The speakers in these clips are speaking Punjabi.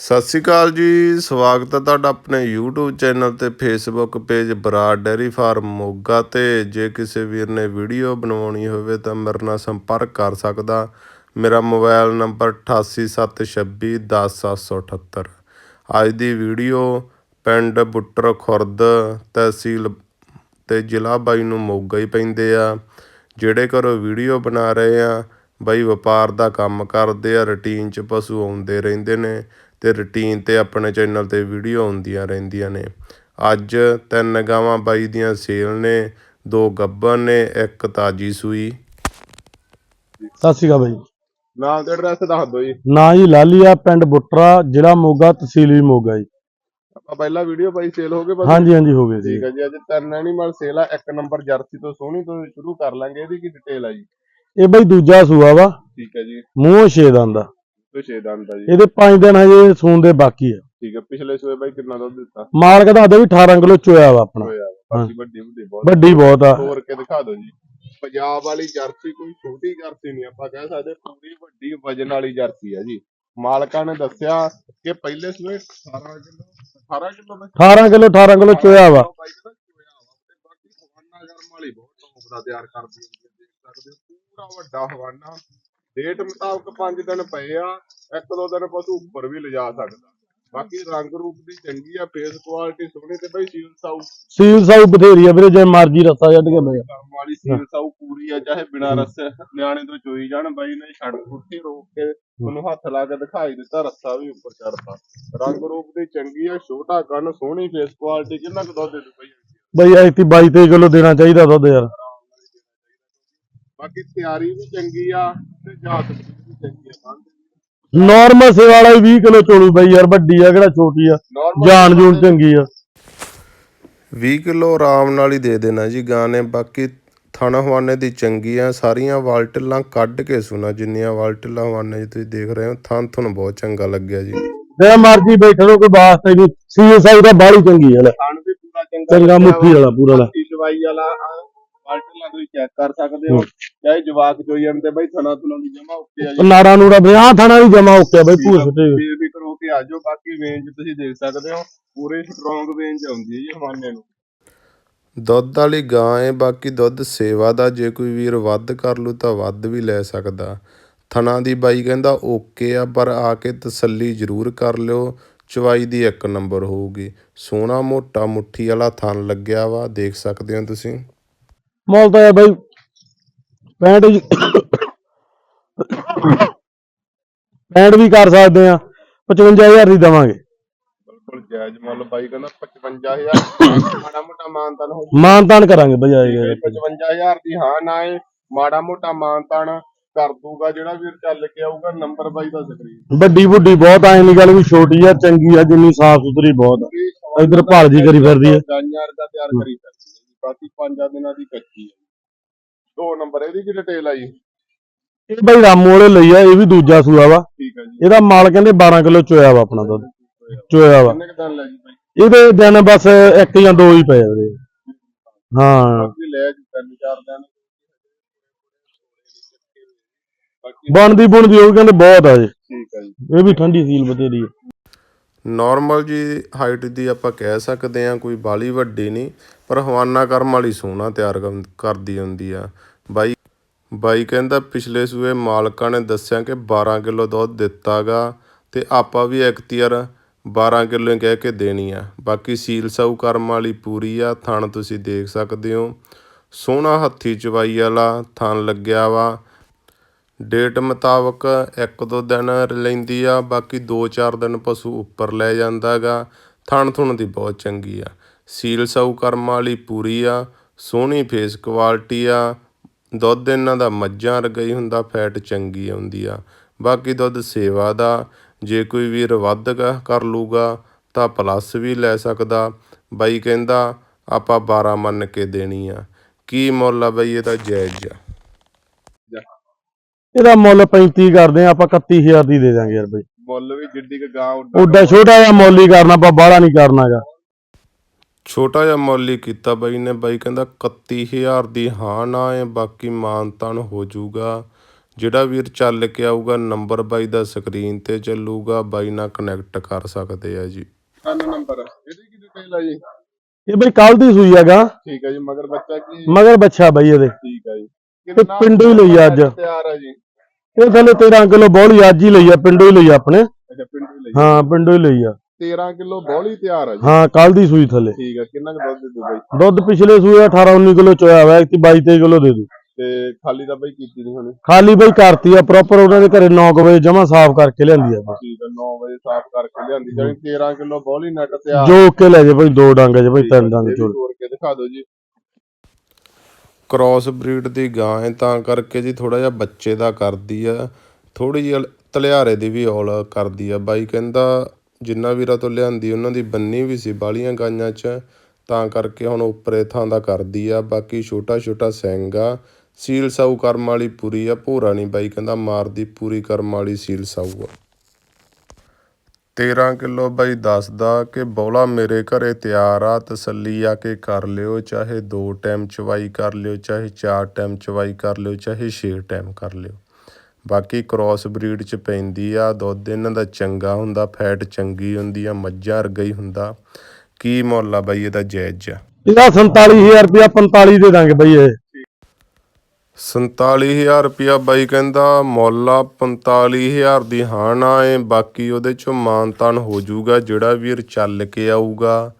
ਸਤਿ ਸ਼੍ਰੀ ਅਕਾਲ ਜੀ, ਸਵਾਗਤ ਹੈ ਤੁਹਾਡਾ ਆਪਣੇ YouTube ਚੈਨਲ ਤੇ Facebook page Brar dairy farm Moga ਤੇ। ਜੇ ਕਿਸੇ ਵੀਰ ਨੇ ਵੀਡੀਓ ਬਣਾਉਣੀ ਹੋਵੇ ਤਾਂ ਮੇਰੇ ਨਾਲ ਸੰਪਰਕ ਕਰ ਸਕਦਾ। ਮੇਰਾ ਮੋਬਾਈਲ ਨੰਬਰ 8876210778 ਅੱਜ ਦੀ ਵੀਡੀਓ ਪਿੰਡ ਬੁੱਟਰ ਖੁਰਦ ਤਹਿਸੀਲ ਤੇ ਜ਼ਿਲ੍ਹਾ ਬਾਈ ਨੂੰ ਮੋਗਾ ਹੀ ਪੈਂਦੇ ਆ। ਜਿਹੜੇ ਘਰੋਂ ਵੀਡੀਓ ਬਣਾ ਰਹੇ ਆ, ਬਾਈ ਵਪਾਰ ਦਾ ਕੰਮ ਕਰਦੇ ਆ, ਰੁਟੀਨ 'ਚ ਪਸ਼ੂ ਆਉਂਦੇ ਰਹਿੰਦੇ ਨੇ। ਤੇ ਰੁਟੀਨ ਤੇ ਆਪਣੇ ਚੈਨਲ ਤੇ ਵੀਡੀਓ ਆਉਂਦੀਆਂ ਰਹਿੰਦੀਆਂ ਨੇ। ਅੱਜ ਤਿੰਨ ਗਾਵਾਂ ਬਾਈ ਦੀਆਂ ਸੇਲ ਨੇ ਦੋ ਗੱਬਰ ਨੇ ਇੱਕ ਤਾਜੀ ਸੂਈ। ਸਤਿ ਸ਼੍ਰੀ ਅਕਾਲ ਬਾਈ। ਨਾਮ ਤੇ ਐਡਰੈਸ ਦੱਸ ਦਿਓ ਜੀ। ਨਾਂ ਜੀ ਲਾਲੀਆ ਪਿੰਡ ਬੁੱਟਰਾ ਜ਼ਿਲ੍ਹਾ ਮੋਗਾ ਤਹਿਸੀਲ ਵੀ ਮੋਗਾ ਜੀ। ਆਪਾਂ ਪਹਿਲਾ ਵੀਡੀਓ ਬਾਈ ਸੇਲ ਹੋ ਗਏ ਹਾਂਜੀ ਹਾਂਜੀ ਹੋ ਗਏ ਜੀ। ਠੀਕ ਹੈ ਜੀ ਅੱਜ ਤਿੰਨ ਐਨੀਮਲ ਸੇਲ ਆ ਇੱਕ ਨੰਬਰ ਜਰਸੀ ਤੋਂ ਸੋਹਣੀ ਤੋਂ ਸ਼ੁਰੂ ਕਰ ਲਾਂਗੇ ਇਹਦੀ ਕੀ ਡਿਟੇਲ ਆ ਜੀ? ਇਹ ਬਾਈ ਦੂਜਾ ਸੂਆ ਵਾ। ਠੀਕ ਹੈ ਜੀ। ਮੂੰਹ ਛੇ ਦੰਦ ਦਾ ਤੇ ਛੇ ਦੰਦ ਆ ਜੀ। ਇਹਦੇ 5 ਦਿਨ ਹਜੇ ਸੂਣ ਦੇ ਬਾਕੀ ਆ। ਠੀਕ ਹੈ ਪਿਛਲੇ ਸੂਏ ਬਾਈ ਕਿੰਨਾ ਦੁੱਧ ਦਿੱਤਾ? ਮਾਲਕ ਦਾ ਵੀ 18 ਕਿਲੋ ਚੋਇਆ ਵਾ ਆਪਣਾ। ਹੋਇਆ ਬਾਕੀ ਵੱਡੀ ਵੱਡੀ ਬਹੁਤ ਵੱਡੀ ਬਹੁਤ ਆ। ਤੋਰ ਕੇ ਦਿਖਾ ਦਿਓ ਜੀ। ਪੰਜਾਬ ਵਾਲੀ ਜਰਸੀ ਕੋਈ ਛੋਟੀ ਜਰਸੀ ਨਹੀਂ ਆਪਾਂ ਕਹਿ ਸਕਦੇ ਪੂਰੀ ਵੱਡੀ ਵਜਨ ਵਾਲੀ ਜਰਸੀ ਹੈ ਜੀ। ਮਾਲਕਾਂ ਨੇ ਦੱਸਿਆ ਕਿ ਪਹਿਲੇ ਸੂਏ 18 ਕਿਲੋ 18 ਕਿਲੋ ਦਾ 18 ਕਿਲੋ 18 ਕਿਲੋ ਚੋਇਆ ਵਾ। ਬਾਈ ਕਹਿੰਦਾ ਚੋਇਆ ਵਾ ਤੇ ਬਾਕੀ ਹਵਾਨਾ ਗਰਮ ਵਾਲੀ ਬਹੁਤ ਟੌਪ ਦਾ ਤਿਆਰ ਕਰਦੀ ਹੈ ਦੇਖ ਸਕਦੇ ਹੋ ਪੂਰਾ ਵੱਡਾ ਹਵਾਨਾ। ਡੇਟ ਮੁਤਾਬਕ 5 ਦਿਨ ਪਏ ਆ ਇੱਕ ਦੋ ਦਿਨ ਪਸ਼ੂ ਉੱਪਰ ਵੀ ਲਿਜਾ ਸਕਦਾ। ਬਾਕੀ ਰੰਗ ਰੂਪ ਦੀ ਚੰਗੀ ਆ ਫੇਸ ਕੁਆਲਿਟੀ ਸੋਹਣੀ ਤੇ ਬਾਈ ਸੀਲ ਸਾਊ ਸੀਲ ਸਾਊ ਬਥੇਰੀ ਆ ਵੀਰੇ ਜੇ ਮਰਜ਼ੀ ਰਸਾ ਜੱਟ ਕੇ ਬਈ ਕੰਮ ਵਾਲੀ ਸੀਲ ਸਾਊ ਪੂਰੀ ਆ ਚਾਹੇ ਬਿਨਾਂ ਰੱਸੇ ਨਿਆਣੇ ਤੋਂ ਚੋਈ ਜਾਣ ਬਾਈ ਨੇ ਛੱਡ ਉੱਥੇ ਰੋਕ ਕੇ ਉਹਨੂੰ ਹੱਥ ਲਾ ਕੇ ਦਿਖਾਈ ਦਿੱਤਾ ਰੱਸਾ ਵੀ ਉੱਪਰ ਚੜਦਾ ਰੰਗ ਰੂਪ ਦੀ ਚੰਗੀ ਆ ਛੋਟਾ ਕੰਨ ਸੋਹਣੀ ਫੇਸ ਕੁਆਲਿਟੀ ਕਿੰਨਾ ਕੁ ਦੁੱਧ ਦੇ ਦੂ ਬਈ ਬਈ ਐਤੀ 22 23 ਕਿਲੋ ਦੇਣਾ ਚਾਹੀਦਾ ਦੁੱਧ ਯਾਰ। ਬਾਕੀ ਤਿਆਰੀ ਵੀ ਚੰਗੀ ਆ ਤੇ ਜਾਤ ਵੀ ਚੰਗੀ ਆ ਬੰਦ ਨਾਰਮਲ ਸੇ ਵਾਲਾ ਹੀ 20 ਕਿਲੋ ਚੋਲੂ ਬਈ ਯਾਰ ਵੱਡੀ ਆ ਕਿਹੜਾ ਛੋਟੀ ਆ? ਜਾਨ ਜੂਨ ਚੰਗੀ ਆ। 20 ਕਿਲੋ ਆਰਾਮ ਨਾਲ ਹੀ ਦੇ ਦੇਣਾ ਜੀ ਗਾਂ ਨੇ ਬਾਕੀ ਥਾਣਾ ਹਵਾਨੇ ਦੀ ਚੰਗੀ ਆ ਸਾਰੀਆਂ ਵਾਲਟਲਾਂ ਕੱਢ ਕੇ ਸੁਣਾ ਜਿੰਨੀਆਂ ਵਾਲਟਲਾਂ ਹਵਾਨੇ 'ਚ ਤੁਸੀਂ ਦੇਖ ਰਹੇ ਹੋ ਥਾਂ ਤੁਹਾਨੂੰ ਬਹੁਤ ਚੰਗਾ ਲੱਗਿਆ ਜੀ। ਜੇ ਮਰਜ਼ੀ ਬੈਠ ਲੋ ਕੋਈ ਵਾਸਤਾ ਨਹੀਂ ਸਾਊ ਤਾਂ ਬਾਹਲੀ ਚੰਗੀ ਆ ਲੈ। ਖਾਣ ਵੀ ਪੂਰਾ ਚੰਗਾ ਚੰਗਾ ਮੁੱਠੀ ਵਾਲਾ ਪੂਰਾ ਲੈ ਦਵਾਈ ਵਾਲਾ ਤੁਸੀਂ ਚੈੱਕ ਕਰ ਸਕਦੇ ਹੋ ਚਾਹੇ ਜਵਾਕ ਚੋਈ ਜਾਣ ਤੇ ਬਈ ਥਣਾ ਥਣਾ ਦੀ ਜਮਾ ਉੱਤੇ ਆ ਜੀ। ਨਾੜਾ ਨੂੜਾ ਵਿਆਹ ਥਾਣਾ ਵੀ ਜਮਾ ਓਕੇ ਬਈ ਭੂਸ ਤੇ ਕਰੋ ਕੇ ਆ ਜਾਓ ਬਾਕੀ ਰੇਂਜ ਤੁਸੀਂ ਦੇਖ ਸਕਦੇ ਹੋ ਪੂਰੇ ਸਟਰੋਂਗ ਰੇਂਜ ਆਉਂਦੀ ਹੈ ਜੀ ਹਵਾਨੇ ਨੂੰ। ਦੁੱਧ ਵਾਲੀ ਗਾਂ ਹੈ ਬਾਕੀ ਦੁੱਧ ਸੇਵਾ ਦਾ ਜੇ ਕੋਈ ਵੀਰ ਵੱਧ ਕਰ ਲੂ ਤਾਂ ਵੱਧ ਵੀ ਲੈ ਸਕਦਾ। ਥਣਾ ਦੀ ਬਾਈ ਕਹਿੰਦਾ ਓਕੇ ਆ ਪਰ ਆ ਕੇ ਤਸੱਲੀ ਜ਼ਰੂਰ ਕਰ ਲਿਓ ਚਵਾਈ ਦੀ ਇੱਕ ਨੰਬਰ ਹੋਊਗੀ। ਸੋਹਣਾ ਮੋਟਾ ਮੁੱਠੀ ਵਾਲਾ ਥਣ ਲੱਗਿਆ ਵਾ ਦੇਖ ਸਕਦੇ ਹੋ ਤੁਸੀਂ। ਮੁੱਲ ਤਾਂ ਇਹ ਬਈ। 65 ਜੀ 65 ਵੀ ਕਰ ਸਕਦੇ ਆ 55000 ਦੀ ਦਵਾਂਗੇ। ਬਿਲਕੁਲ ਜਾਇਜ਼ ਮੁੱਲ ਬਾਈ ਕਹਿੰਦਾ 55000 ਮਾੜਾ ਮੋਟਾ ਮਾਨਤਾਨ ਹੋ ਮਾਨਤਾਨ ਕਰਾਂਗੇ ਬਈ ਆਏਗਾ 55000 ਦੀ ਹਾਂ ਨਾ ਏ ਮਾੜਾ ਮੋਟਾ ਮਾਨਤਾਨ ਕਰ ਦੂਗਾ। ਜਿਹੜਾ ਵੀਰ ਚੱਲ ਕੇ ਆਊਗਾ ਨੰਬਰ ਬਾਈ ਦਾ ਸਕਰੀਨ। ਵੱਡੀ ਬੁੱਢੀ ਬਹੁਤ ਐ ਨਹੀਂ ਗੱਲ ਵੀ ਛੋਟੀ ਆ ਚੰਗੀ ਆ ਜਿੰਨੀ ਸਾਫ਼ ਸੁਥਰੀ ਬਹੁਤ ਆ। ਇੱਧਰ ਭਾਲ ਜੀ ਕਰੀ ਫਿਰਦੀ ਹੈ। ਦਾ ਤਿਆਰ ਕਰੀ ਫਿਰਦੀ ਹੈ ਬਾਕੀ ਪੰਜਾਂ ਦਿਨਾਂ ਦੀ ਕੱਚੀ ਹੈ। ਦੋ ਨੰਬਰ ਇਹਦੀ ਕੀ ਡਿਟੇਲ ਆ ਜੀ ਇਹ ਬਈ ਰਾਮੂ ਵਾਲੇ ਲਈ ਆ ਇਹ ਵੀ ਦੂਜਾ ਸੂਆ ਵਾ। ਠੀਕ ਹੈ ਜੀ। ਇਹਦਾ ਮਾਲ ਕਹਿੰਦੇ 12 ਕਿਲੋ ਚੋਇਆ ਵਾ ਆਪਣਾ ਦੁੱਧ। ਚੋਇਆ ਵਾ। ਕਿੰਨੇ ਕੁ ਦਿਨ ਲੈ ਜੀ ਬਾਈ? ਇਹਦੇ ਦਿਨ ਬਸ ਇੱਕ ਜਾਂ ਦੋ ਹੀ ਪਏ ਉਹਦੇ। ਹਾਂ। ਬਾਕੀ ਲੈ ਜੀ ਤਿੰਨ ਚਾਰ ਦਿਨ। ਬਾਕੀ ਬਣਦੀ ਬਣਦੀ ਉਹ ਕਹਿੰਦੇ ਬਹੁਤ ਆ ਜੀ ਠੀਕ ਹੈ ਜੀ। ਇਹ ਵੀ ਠੰਡੀ ਸੀਲ ਬਥੇਰੀ ਆ। ਨੋਰਮਲ ਜੀ ਹਾਈਟ ਦੀ ਆਪਾਂ ਕਹਿ ਸਕਦੇ ਹਾਂ, ਕੋਈ ਬਾਲੀ ਵੱਡੀ ਨਹੀਂ, ਪਰ ਹਵਾਨਾ ਕਰਮ ਵਾਲੀ ਸੋਹਣਾ ਤਿਆਰ ਕਰ- ਕਰਦੀ ਹੁੰਦੀ ਆ। ਬਾਈ ਬਾਈ ਕਹਿੰਦਾ ਪਿਛਲੇ ਸੂਏ ਮਾਲਕਾਂ ਨੇ ਦੱਸਿਆ ਕਿ 12 ਕਿਲੋ ਦੁੱਧ ਦਿੱਤਾਗਾ ਤੇ ਆਪਾਂ ਵੀ ਇਖਤਿਆਰ 12 ਕਿਲੋ ਕਹਿ ਕੇ ਦੇਣੀ ਆ। ਬਾਕੀ ਸੀਲ ਸਾਊ ਕਰਮ ਵਾਲੀ ਪੂਰੀ ਆ, ਥਣ ਤੁਸੀਂ ਦੇਖ ਸਕਦੇ ਹੋ। ਸੋਹਣਾ ਹੱਥੀ ਚਵਾਈ ਵਾਲਾ ਥਣ ਲੱਗਿਆ ਵਾ। ਡੇਟ ਮੁਤਾਬਕ ਇੱਕ ਦੋ ਦਿਨ ਲੈਂਦੀ ਆ, ਬਾਕੀ 2-4 ਦਿਨ ਪਸ਼ੂ ਉੱਪਰ ਲੈ ਜਾਂਦਾ ਗਾ। ਥਣ ਥੁਣ ਦੀ ਬਹੁਤ ਚੰਗੀ ਆ। ਸੀਲ ਸਾਊ ਕਰਮ ਵਾਲੀ ਪੂਰੀ ਆ, ਸੋਹਣੀ ਫੇਸ ਕੁਆਲਿਟੀ ਆ, ਦੁੱਧ ਇਹਨਾਂ ਦਾ ਮੱਝਾਂ ਵਰਗਾ ਹੀ ਹੁੰਦਾ ਫੈਟ ਚੰਗੀ ਆਉਂਦੀ ਆ। ਬਾਕੀ ਦੁੱਧ ਸੇਵਾ ਦਾ, ਜੇ ਕੋਈ ਵੀਰ ਵੱਧ ਕ- ਕਰ ਲੂਗਾ ਤਾਂ ਪਲੱਸ ਵੀ ਲੈ ਸਕਦਾ। ਬਾਈ ਕਹਿੰਦਾ, ਆਪਾਂ 12 ਮੰਨ ਕੇ ਦੇਣੀ ਆ। ਕੀ ਮੁੱਲ ਆ ਬਈ ਤਾਂ ਜਾਇਜ਼ ਆ? ਇਹਦਾ ਮੁੱਲ 35 ਕਰਦੇ ਆ ਆਪਾਂ 31000 ਦੀ ਦੇ ਦਾਂਗੇ ਯਾਰ ਬਈ। ਮੁੱਲ ਵੀ ਜਿੱਡੀ ਕ ਗਾਂ ਉੱਡਾ ਛੋਟਾ ਜਿਹਾ ਮੁੱਲ ਹੀ ਕਰਨਾ ਆਪਾਂ ਬਾਹਲਾ ਨਹੀਂ ਕਰਨਾਗਾ ਛੋਟਾ ਜਿਹਾ ਮੁੱਲ ਹੀ ਕੀਤਾ ਬਾਈ ਨੇ ਬਾਈ ਕਹਿੰਦਾ 31000 ਦੀ ਹਾਂ ਨਾ ਹੈ ਬਾਕੀ ਮਾਨਤਾਨ ਹੋ ਜਾਊਗਾ। ਜਿਹੜਾ ਵੀਰ ਚੱਲ ਕੇ ਆਊਗਾ ਨੰਬਰ ਬਾਈ ਦਾ ਸਕਰੀਨ ਤੇ ਚੱਲੂਗਾ ਬਾਈ ਨਾਲ ਕਨੈਕਟ ਕਰ ਸਕਦੇ ਆ ਜੀ। ਕੰਨ ਨੰਬਰ ਇਹਦੀ ਕੀ ਡਿਟੇਲ ਹੈ ਜੀ? ਇਹ ਬਈ ਕੱਲ ਦੀ ਸੂਈ ਹੈਗਾ। ਠੀਕ ਹੈ ਜੀ ਮਗਰ ਬੱਚਾ ਕੀ? ਮਗਰ ਬੱਚਾ ਬਈ ਇਹਦੇ। ਠੀਕ ਹੈ ਜੀ। ਇਹ ਪਿੰਡੋਂ ਹੀ ਲਈ ਆ ਅੱਜ। ਤਿਆਰ ਹੈ ਜੀ। ਇਹ ਥੱਲੇ 13 ਕਿਲੋ ਬੋਲੀ ਅੱਜ ਹੀ ਲਈ ਆ ਪਿੰਡੋਂ ਹੀ ਲਈ ਆ ਆਪਣੇ। ਅੱਛਾ ਪਿੰਡੋਂ ਹੀ ਲਈ ਹਾਂ ਪਿੰਡੋਂ ਹੀ ਲਈ ਆ। 13 ਕਿਲੋ ਬੋਲੀ ਤਿਆਰ ਹੈ ਜੀ। ਹਾਂ ਕੱਲ ਦੀ ਸੂਈ ਥੱਲੇ। ਠੀਕ ਹੈ ਕਿੰਨਾ ਕੁ ਦੁੱਧ ਦੇ ਦੂ ਬਾਈ? ਦੁੱਧ ਪਿਛਲੇ ਸੂਏ 18 19 ਕਿਲੋ ਚੋਇਆ ਹੋਇਆ ਕਿ 22 23 ਕਿਲੋ ਦੇ ਦੂ ਤੇ ਖਾਲੀ ਤਾਂ ਬਾਈ ਕੀਤੀ ਨਹੀਂ ਹੋਣੀ ਖਾਲੀ ਬਈ ਕਰਤੀ ਆ ਪ੍ਰੋਪਰ ਉਹਨਾਂ ਦੇ ਘਰੇ 9 ਵਜੇ ਜਮਾ ਸਾਫ਼ ਕਰਕੇ ਲਿਆਂਦੀ ਆ। ਠੀਕ ਹੈ 9 ਵਜੇ ਸਾਫ਼ ਕਰਕੇ ਲਿਆਂਦੀ। ਜਾਣੀ 13 ਕਿਲੋ ਬੋਲੀ ਨਟ ਤਿਆਰ। ਜੋ ਕੇ ਲੈ ਜੇ ਬਈ ਦੋ ਡੰਗ ਚ ਬਈ ਤਿੰਨ ਡੰਗ ਚੋਲ ਤੋੜ ਕੇ ਦਿਖਾ ਦਿਓ ਜੀ। ਕ੍ਰਾਸ ਬਰੀਡ ਦੀ ਗਾਂ ਹੈ ਤਾਂ ਕਰਕੇ ਜੀ ਥੋੜਾ ਜਿਹਾ ਬੱਚੇ ਦਾ ਕਰਦੀ ਆ। ਥੋੜੀ ਜਿਹੀ ਤਲਿਆਰੇ ਦੀ ਵੀ ਔਲ ਕਰਦੀ ਆ। ਬਾਈ ਕਹਿੰਦਾ ਜਿੰਨਾ ਵੀਰਾਂ ਤੋਂ ਲਿਆਂਦੀ, ਉਹਨਾਂ ਦੀ ਬੰਨੀ ਵੀ ਸੀ ਬਾਲੀਆਂ ਗਾਈਆਂ 'ਚ। ਤਾਂ ਕਰਕੇ ਹੁਣ ਉੱਪਰੇ ਥਾਂ ਦਾ ਕਰਦੀ ਆ। ਬਾਕੀ ਛੋਟਾ ਛੋਟਾ ਸਿੰਘ ਆ ਸੀਲ ਸਾਊ ਕਰਮ ਵਾਲੀ ਪੂਰੀ ਆ, ਭੋਰਾ ਨਹੀਂ ਬਾਈ ਕਹਿੰਦਾ ਮਾਰਦੀ, ਪੂਰੀ ਕਰਮ ਵਾਲੀ ਸੀਲ ਸਾਊ ਆ। 13 ਕਿਲੋ ਬਾਈ ਦੱਸਦਾ ਕਿ ਬੌਲਾ ਮੇਰੇ ਘਰੇ ਤਿਆਰ ਆ, ਤਸੱਲੀ ਆ ਕੇ ਕਰ ਲਿਓ, ਚਾਹੇ ਦੋ ਟਾਈਮ ਚਵਾਈ ਕਰ ਲਿਓ, ਚਾਹੇ ਚਾਰ ਟਾਈਮ ਚਵਾਈ ਕਰ ਲਿਓ, ਚਾਹੇ ਛੇ ਟਾਈਮ ਕਰ ਲਿਓ। ਬਾਕੀ ਕ੍ਰਾਸ ਬਰੀਡ ਚ ਪੈਂਦੀ ਆ, ਦੁੱਧ ਇਹਨਾਂ ਦਾ ਚੰਗਾ ਹੁੰਦਾ ਫੈਟ ਚੰਗੀ ਹੁੰਦੀ ਆ, ਮੱਝਾਂ ਵਰਗਾ ਹੀ ਹੁੰਦਾ। ਕੀ ਮੁੱਲ ਆ ਬਾਈ ਇਹਦਾ ਜਾਇਜ਼ ਆ? ਇਹਦਾ 47000 ਰੁਪਇਆ 45 ਦੇ ਦਾਂਗੇ ਬਾਈ ਇਹ। 47000 ਰੁਪਿਆ ਬਾਈ ਕਹਿੰਦਾ, ਮੁੱਲ ਆ 45000 ਦੀ ਹਾਨ ਆ ਏ ਬਾਕੀ ਉਹਦੇ ਚੋਂ ਮਾਨਤਾਨ ਹੋ ਜਾਊਗਾ, ਜਿਹੜਾ ਵੀਰ ਚੱਲ ਕੇ ਆਊਗਾ।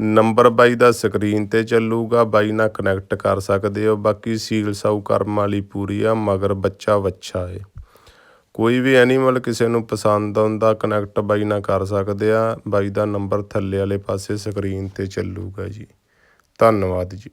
ਨੰਬਰ ਬਾਈ ਦਾ ਸਕਰੀਨ ਤੇ ਚੱਲੂਗਾ, ਬਾਈ ਨਾਲ ਕਨੈਕਟ ਕਰ ਸਕਦੇ ਹੋ। ਬਾਕੀ ਸੀਲ ਸਾਊ ਕਰਮ ਵਾਲੀ ਪੂਰੀ ਆ, ਮਗਰ ਬੱਚਾ ਵੱਛਾ ਏ। ਕੋਈ ਵੀ ਐਨੀਮਲ ਕਿਸੇ ਨੂੰ ਪਸੰਦ ਆਉਂਦਾ ਕਨੈਕਟ ਬਾਈ ਨਾਲ ਕਰ ਸਕਦੇ ਆ। ਬਾਈ ਦਾ ਨੰਬਰ ਥੱਲੇ ਵਾਲੇ ਪਾਸੇ ਸਕਰੀਨ ਤੇ ਚੱਲੂਗਾ ਜੀ। ਧੰਨਵਾਦ ਜੀ।